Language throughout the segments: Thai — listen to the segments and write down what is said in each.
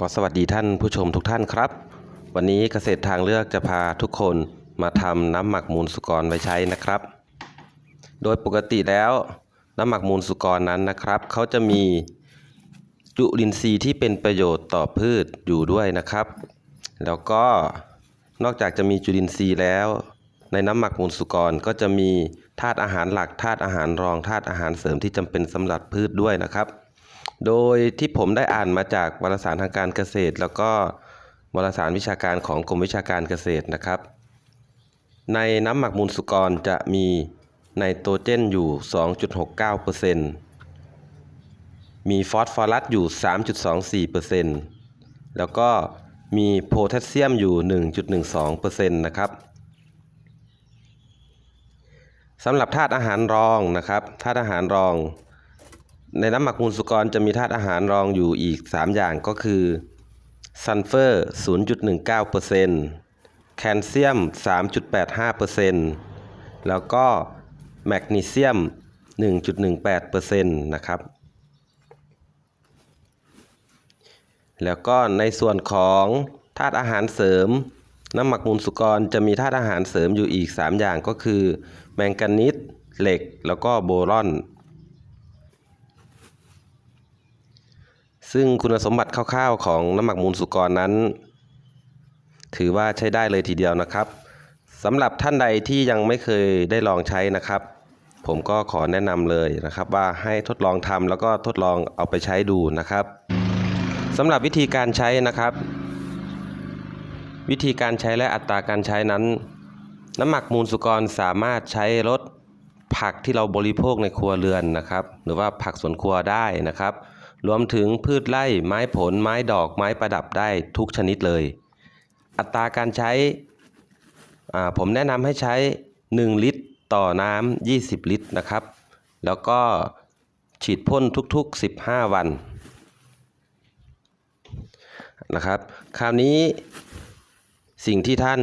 ขอสวัสดีท่านผู้ชมทุกท่านครับ วันนี้เกษตรทางเลือกจะพาทุกคนมาทำน้ำหมักมูลสุกรไว้ใช้นะครับ โดยปกติแล้วน้ำหมักมูลสุกรนั้นนะครับเขาจะมีจุลินทรีย์ที่เป็นประโยชน์ต่อพืชอยู่ด้วยนะครับ แล้วก็นอกจากจะมีจุลินทรีย์แล้ว ในน้ำหมักมูลสุกรก็จะมีธาตุอาหารหลักธาตุอาหารรองธาตุอาหารเสริมที่จำเป็นสำหรับพืชด้วยนะครับ โดยที่ผมได้อ่านมาจากวารสารทางการเกษตร แล้วก็วารสารวิชาการของกรมวิชาการเกษตรนะครับ ในน้ำหมักมูลสุกรจะมีไนโตรเจนอยู่ 2.69%มีฟอสฟอรัสอยู่ 3.24%แล้วก็มีโพแทสเซียมอยู่ 1.12%นะครับสำหรับธาตุอาหารรองนะครับธาตุอาหารรอง ในน้ำหมักมูลสุกรจะมีธาตุอาหารรองอยู่อีก 3 อย่างก็คือซัลเฟอร์ 0.19%แคลเซียม 3.85%แล้วก็แมกนีเซียม 1.18%นะครับ แล้วก็ในส่วนของธาตุอาหารเสริม น้ำหมักมูลสุกรจะมีธาตุอาหารเสริมอยู่อีก 3 อย่างก็คือ แมงกานีสเหล็ก แล้วก็โบรอน ซึ่งคุณสมบัติคร่าวๆของน้ำหมักมูลสุกรนั้น ถือว่าใช้ได้เลยทีเดียวนะครับสำหรับท่านใดที่ยังไม่เคยได้ลองใช้นะครับ ผมก็ขอแนะนำเลยนะครับว่าให้ทดลองทำแล้วก็ทดลองเอาไปใช้ดูนะครับสำหรับวิธีการใช้นะครับ วิธีการใช้และอัตราการใช้นั้น น้ำหมักมูลสุกรสามารถใช้ลดผักที่เราบริโภคในครัวเรือนนะครับ หรือว่าผักสวนครัวได้นะครับ รวมถึงพืชไร่ไม้ผลไม้ดอกไม้ประดับได้ทุกชนิดเลย อัตราการใช้ผมแนะนำให้ใช้ 1 ลิตรต่อน้ำ20 ลิตรนะครับ แล้วก็ฉีดพ่นทุกๆ 15 วันนะครับ คราวนี้สิ่งที่ท่าน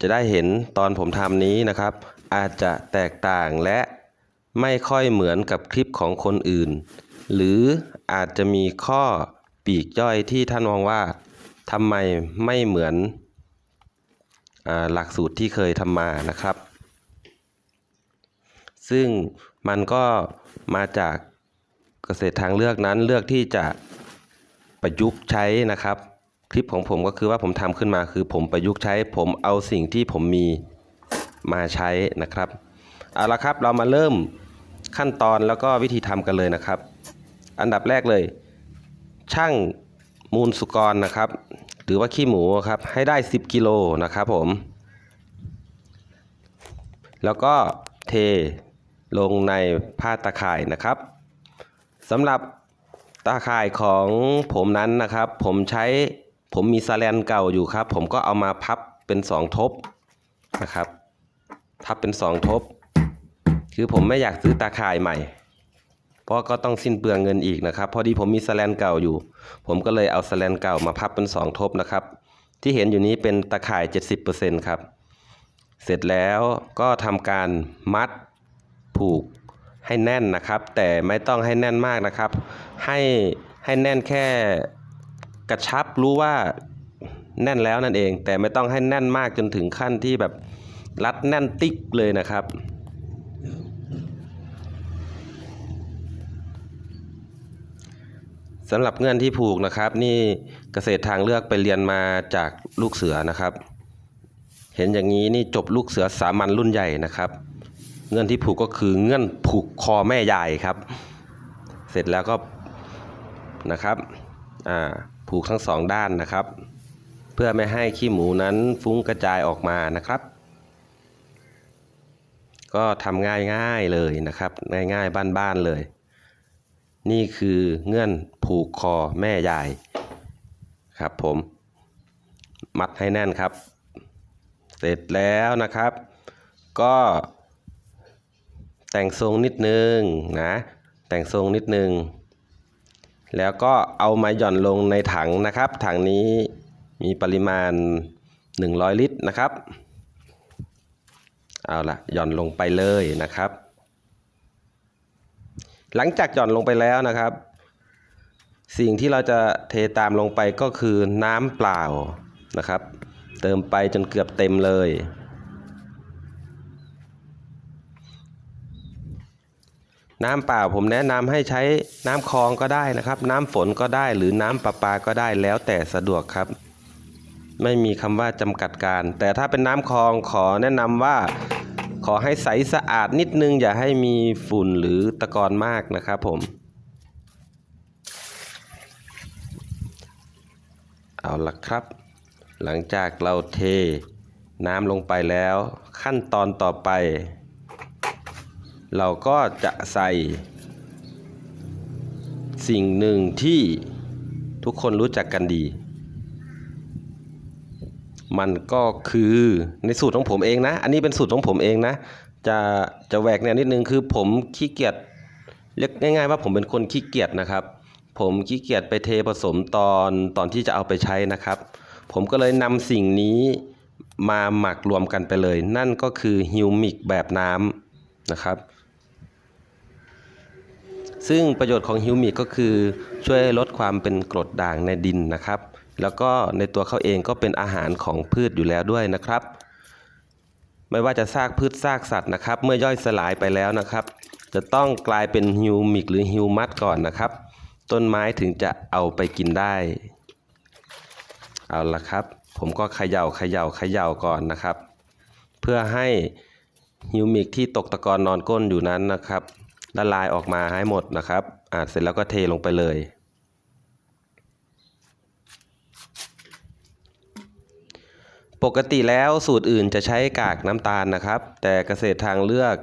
จะได้เห็นตอนผมทำนี้นะครับ อาจจะแตกต่างและ ไม่ค่อยเหมือนกับคลิปของคนอื่น หรืออาจจะมีข้อปีกย่อยที่ท่านมองว่าทำไมไม่เหมือนอหลักสูตรที่เคยทำมานะครับ ซึ่งมันก็มาจากเกษตรทางเลือกนั้นเลือกที่จะประยุกต์ใช้นะครับ คลิปของผมก็คือว่าผมทำขึ้นมาคือผมประยุกต์ใช้ ผมเอาสิ่งที่ผมมีมาใช้นะครับเอาละครับเรามาเริ่ม ขั้นตอนแล้วก็วิธีทำกันเลยนะครับ อันดับแรกเลย ช่างมูลสุกรนะครับ หรือว่าขี้หมูครับให้ได้ 10กิโลนะครับผม แล้วก็เทลงในผ้าตะข่ายนะครับสำหรับตาข่ายของผมนั้นนะครับ ผมใช้ผมมีสแลนเก่าอยู่ครับ ผมก็เอามาพับเป็น2ทบนะครับ พับเป็น2ทบ คือผมไม่อยากซื้อตาข่ายใหม่ เพราะก็ต้องสิ้นเปลืองเงินอีกนะครับ พอดีผมมีสแลนเก่าอยู่ ผมก็เลยเอาสแลนเก่ามาพับเป็น 2 ทบนะครับ ที่เห็นอยู่นี้เป็นตาข่าย 70%ครับ เสร็จแล้วก็ทำการมัดผูกให้แน่นนะครับ แต่ไม่ต้องให้แน่นมากนะครับ ให้ให้แน่นแค่กระชับรู้ว่าแน่นแล้วนั่นเอง แต่ไม่ต้องให้แน่นมากจนถึงขั้นที่แบบรัดแน่นติ๊กเลยนะครับ สำหรับเงื่อนที่ผูกนะครับ นี่เกษตรทางเลือกไปเรียนมาจากลูกเสือนะครับ เห็นอย่างนี้นี่จบลูกเสือสามัญรุ่นใหญ่นะครับ เงื่อนที่ผูกก็คือเงื่อนผูกคอแม่ยายครับ เสร็จแล้วก็นะครับอ่าผูกทั้งสองด้านนะครับ เพื่อไม่ให้ขี้หมูนั้นฟุ้งกระจายออกมานะครับ ก็ทำง่ายๆเลยนะครับ ง่ายๆบ้านๆเลย นี่คือเงื่อนผูกคอแม่ยายครับผม มัดให้แน่นครับ เสร็จแล้วนะครับ ก็แต่งทรงนิดนึงนะ แต่งทรงนิดนึง แล้วก็เอามาหย่อนลงในถังนะครับ ถังนี้มีปริมาณ 100 ลิตรนะครับ เอาละหย่อนลงไปเลยนะครับ หลังจากหย่อนลงไปแล้วนะครับ สิ่งที่เราจะเทตามลงไปก็คือน้ำเปล่านะครับ เติมไปจนเกือบเต็มเลย น้ำเปล่าผมแนะนำให้ใช้น้ำคลองก็ได้นะครับ น้ำฝนก็ได้หรือน้ำประปาก็ได้แล้วแต่สะดวกครับ ไม่มีคำว่าจำกัดการ แต่ถ้าเป็นน้ำคลองขอแนะนำว่า อให้ใสสะอาดนิดนึง อย่าให้มีฝุ่นหรือตะกอนมากนะครับผม เอาละครับ หลังจากเราเทน้ำลงไปแล้ว ขั้นตอนต่อไป เราก็จะใส่สิ่งหนึ่งที่ทุกคนรู้จักกันดี มันก็คือในสูตรของผมเองนะ อันนี้เป็นสูตรของผมเองนะ จะจะแหวกแนวนิดนึงคือผมขี้เกียจเรียกง่าย ๆ ว่าผมเป็นคนขี้เกียจนะครับ ผมขี้เกียจไปเทผสมตอนตอนที่จะเอาไปใช้นะครับ ผมก็เลยนำสิ่งนี้มาหมักรวมกันไปเลย นั่นก็คือฮิวมิกแบบน้ำนะครับ ซึ่งประโยชน์ของฮิวมิกก็คือช่วยลดความเป็นกรดด่างในดินนะครับ แล้วก็ในตัวเขาเองก็เป็นอาหารของพืชอยู่แล้วด้วยนะครับ ไม่ว่าจะซากพืชซากสัตว์นะครับ เมื่อย่อยสลายไปแล้วนะครับ จะต้องกลายเป็นฮิวมิกหรือฮิวมัสก่อนนะครับ ต้นไม้ถึงจะเอาไปกินได้ เอาละครับ ผมก็เขย่าเขย่าเขย่าก่อนนะครับ เพื่อให้ฮิวมิกที่ตกตะกอนนอนก้นอยู่นั้นนะครับละลายออกมาให้หมดนะครับอ่าเสร็จแล้วก็เทลงไปเลย ปกติแล้วสูตรอื่นจะใช้กากน้ำตาลนะครับ แต่เกษตรทางเลือก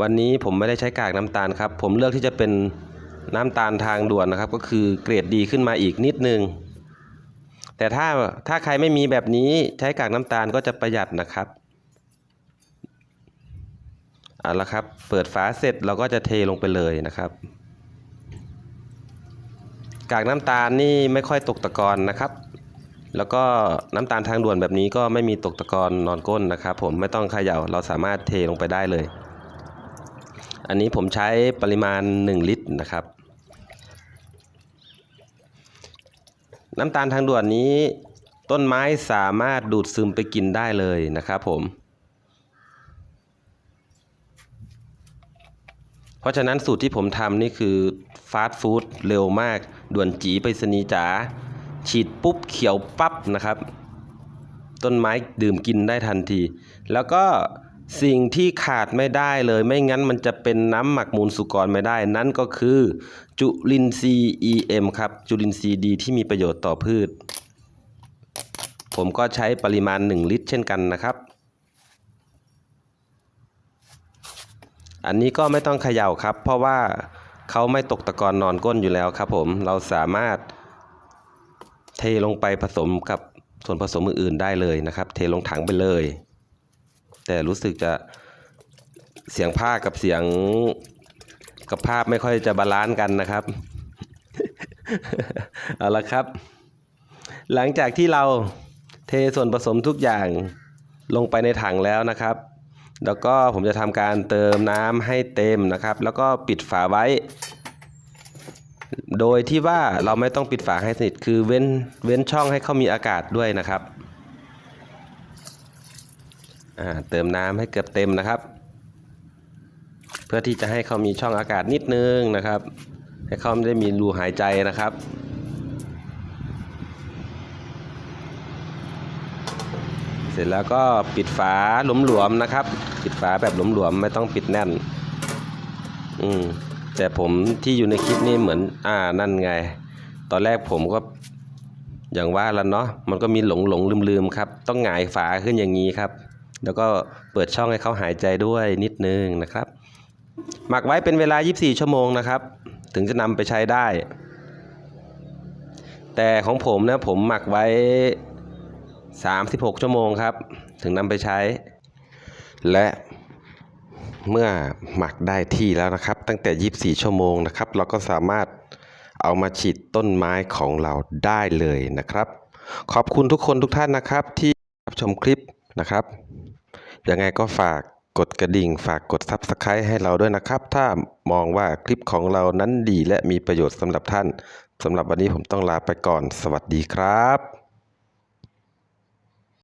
วันนี้ผมไม่ได้ใช้กากน้ำตาลครับ ผมเลือกที่จะเป็นน้ำตาลทางด่วนนะครับ ก็คือเกรดดีขึ้นมาอีกนิดนึง แต่ถ้าถ้าใครไม่มีแบบนี้ใช้กากน้ำตาลก็จะประหยัดนะครับเอาละครับ เปิดฝาเสร็จเราก็จะเทลงไปเลยนะครับ กากน้ำตาลนี่ไม่ค่อยตกตะกอนนะครับ แล้วก็น้ำตาลทางด่วนแบบนี้ก็ไม่มีตกตะกอนนอนก้นนะครับผมไม่ต้องเขย่าเราสามารถเทลงไปได้เลย อันนี้ผมใช้ปริมาณ 1 ลิตรนะครับ น้ำตาลทางด่วนนี้ต้นไม้สามารถดูดซึมไปกินได้เลยนะครับผม เพราะฉะนั้นสูตรที่ผมทำนี่คือฟาสต์ฟู้ดเร็วมาก ด่วนจีไปรษณีจ๋า ฉีดปุ๊บเขียวปั๊บนะครับ ต้นไม้ดื่มกินได้ทันที แล้วก็สิ่งที่ขาดไม่ได้เลย ไม่งั้นมันจะเป็นน้ำหมักมูลสุกรไม่ได้ นั่นก็คือจุลินทรีย์ EM ครับ จุลินทรีย์ดีที่มีประโยชน์ต่อพืช ผมก็ใช้ปริมาณ 1 ลิตร เช่นกันนะครับ อันนี้ก็ไม่ต้องเขย่าครับ เพราะว่าเขาไม่ตกตะกอนนอนก้นอยู่แล้วครับผม เราสามารถ ลงไปผสมกับส่วนผสมอื่นๆได้เลยนะครับ เทลงถังไปเลย แต่รู้สึกจะเสียงภาคกับเสียงกับภาพไม่ค่อยจะบาลานซ์กันนะครับ เอาละครับ หลังจากที่เราเทส่วนผสมทุกอย่างลงไปในถังแล้วนะครับ แล้วก็ผมจะทำการเติมน้ำให้เต็มนะครับ แล้วก็ปิดฝาไว้ โดยที่ว่าเราไม่ต้องปิดฝาให้สนิทคือเว้นเว้นช่องให้เขามีอากาศด้วยนะครับเติมน้ำให้เกือบเต็มนะครับ เพื่อที่จะให้เขามีช่องอากาศนิดนึงนะครับ ให้เขาไม่ได้มีรูหายใจนะครับเสร็จแล้วก็ปิดฝาหลวมๆนะครับ ปิดฝาแบบหลวมๆไม่ต้องปิดแน่น อืม แต่ผมที่อยู่ในคลิปนี้เหมือนอ่านั่นไง ตอนแรกผมก็อย่างว่าแล้วเนาะมันก็มีหลงหลงลืมลืมครับ ต้องหงายฝาขึ้นอย่างนี้ครับ แล้วก็เปิดช่องให้เขาหายใจด้วยนิดนึงนะครับ หมักไว้เป็นเวลา 24 ชั่วโมงนะครับ ถึงจะนำไปใช้ได้ แต่ของผมนะผมหมักไว้ 36 ชั่วโมงครับ ถึงนำไปใช้ และ เมื่อหมักได้ที่แล้วนะครับ ตั้งแต่ 24 ชั่วโมงนะครับ เราก็สามารถเอามาฉีดต้นไม้ของเราได้เลยนะครับ ขอบคุณทุกคนทุกท่านนะครับ ที่รับชมคลิปนะครับยังไงก็ฝากกดกระดิ่ง ฝากกด Subscribe ให้เราด้วยนะครับ ถ้ามองว่าคลิปของเรานั้นดีและมีประโยชน์สำหรับท่านสำหรับวันนี้ผมต้องลาไปก่อน สวัสดีครับ